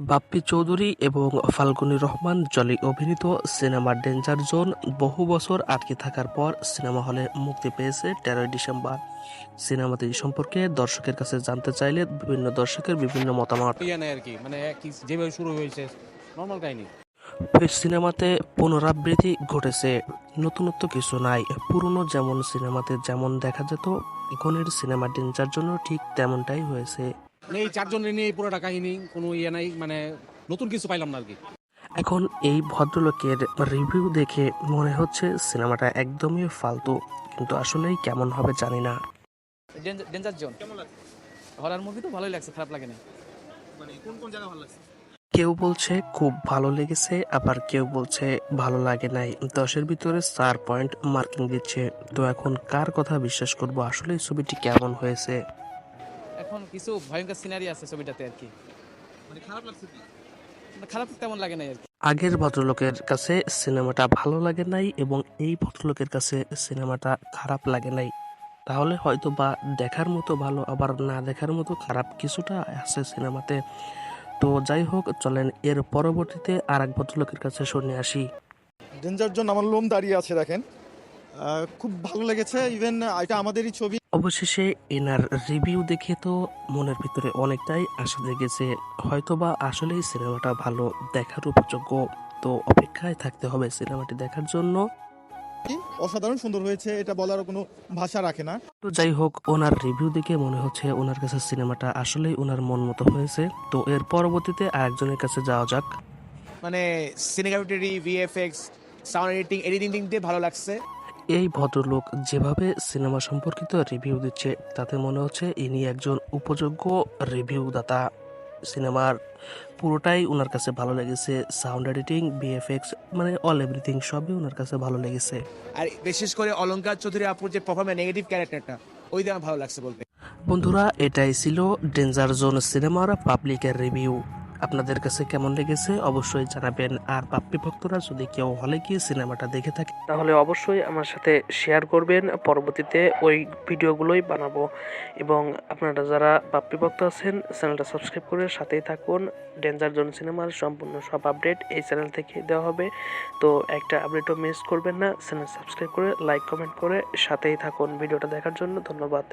বাপ্পি চৌধুরী এবং ফাল্গুনী রহমান জলি অভিনীত cinema danger zone বহু বছর আটকে থাকার পর সিনেমা হলে মুক্তি পেয়েছে তেরোই ডিসেম্বর। সিনেমাটি সম্পর্কে দর্শকের কাছে জানতে চাইলে বিভিন্ন দর্শকের বিভিন্ন মতামত। ইয়ে আর কি মানে যেভাবে শুরু হয়েছে নর্মাল কাহিনী। সিনেমাতে পুনরাবৃত্তি ঘটেছে। নতুনত্ব কিছু নাই। পুরনো যেমন সিনেমাতে যেমন দেখা যেত ইকনের সিনেমা ডেঞ্জার জন্য ঠিক তেমনটাই হয়েছে। মানে এই চারজনের নিয়ে পুরোটা কাহিনী কোনো ইয়ে নাই মানে নতুন কিছু পাইলাম না আর কি। এখন এই ভদ্রলোকের রিভিউ দেখে মনে হচ্ছে সিনেমাটা একদমই ফালতু কিন্তু আসলেই কেমন হবে জানি না। ডেঞ্জার ডেঞ্জার জোন কেমন লাগছে? হরার মুভি তো ভালোই লাগছে খারাপ লাগে না কেউ বলছে খুব ভালো লেগেছে আবার কেউ বলছে ভালো লাগে নাই। দশের ভিতরে চার পয়েন্ট মার্কিং দিচ্ছে। তো এখন কার কথা বিশ্বাস করব? আসলে ছবিটি কেমন হয়েছে? এখন কিছু ভয়ঙ্কর সিনারি আছে ছবিটাতে আর কি। মানে খারাপ লাগছে কি? মানে খারাপ তেমন লাগে না আর কি। আগের ভদ্রলোকের কাছে সিনেমাটা ভালো লাগে নাই এবং এই ভদ্রলোকের কাছে সিনেমাটা খারাপ লাগে নাই। তাহলে হয়তো বা দেখার মতো ভালো আবার না দেখার মতো খারাপ কিছুটা আছে সিনেমাতে। তো যাই হোক চলেন এর পরবর্তীতে আর এক ভদ্রলোকের কাছে শুনে আসি। ডেঞ্জার জোন আমার লোম দাঁড়িয়ে আছে দেখেন। খুব ভালো লেগেছে ইভেন এটা আমাদেরই ছবি। অবশেষে এনার রিভিউ দেখে তো মনের ভিতরে অনেকটাই আশা জেগেছে। হয়তোবা আসলেই সিনেমাটা ভালো দেখার উপযোগ্য তো অপেক্ষায় থাকতে হবে সিনেমাটি দেখার জন্য। অসাধারণ সুন্দর হয়েছে এটা বলার কোনো ভাষা রাখে না। তো যাই হোক ওনার রিভিউ দেখে মনে হচ্ছে ওনার কাছে সিনেমাটা আসলেই ওনার মন মতো হয়েছে। তো এর পরবর্তীতে আরেকজনের কাছে যাওয়া যাক। মানে cinematography VFX sound editing editing দিয়ে ভালো লাগছে। এই ভদ্রলোক যেভাবে সিনেমা সম্পর্কিত রিভিউ দিচ্ছে তাতে মনে হচ্ছে ইনি একজন উপযোগ্য রিভিউ দাতা। সিনেমার পুরোটাই ওনার কাছে ভালো লেগেছে। সাউন্ড এডিটিং বিএফএক্স মানে অল এভরিথিং সবই ওনার কাছে ভালো লেগেছে। আর বিশেষ করে অলঙ্কার চৌধুরী আপুর যে পারফরমেন্স নেগেটিভ ক্যারেক্টারটা ওই আমার ভালো লাগছে বলতে। বন্ধুরা এটাই ছিল ডেঞ্জার জোন সিনেমার পাবলিকের রিভিউ আপনাদের কাছে কেমন লেগেছে অবশ্যই জানাবেন। আর পাপ্পি ভক্তরা যদি কেউ হলে গিয়ে সিনেমাটা দেখে থাকে, তাহলে অবশ্যই আমার সাথে শেয়ার করবেন। পরবর্তীতে ওই ভিডিওগুলোই বানাবো। এবং আপনারা যারা পাপ্পি ভক্ত আছেন, চ্যানেলটা সাবস্ক্রাইব করে সাথেই থাকুন। ডেঞ্জার জোন সিনেমার সম্পূর্ণ সব আপডেট এই চ্যানেল থেকে দেওয়া হবে। তো একটা আপডেটও মিস করবেন না। চ্যানেল সাবস্ক্রাইব করে লাইক কমেন্ট করে সাথেই থাকুন। ভিডিওটা দেখার জন্য ধন্যবাদ।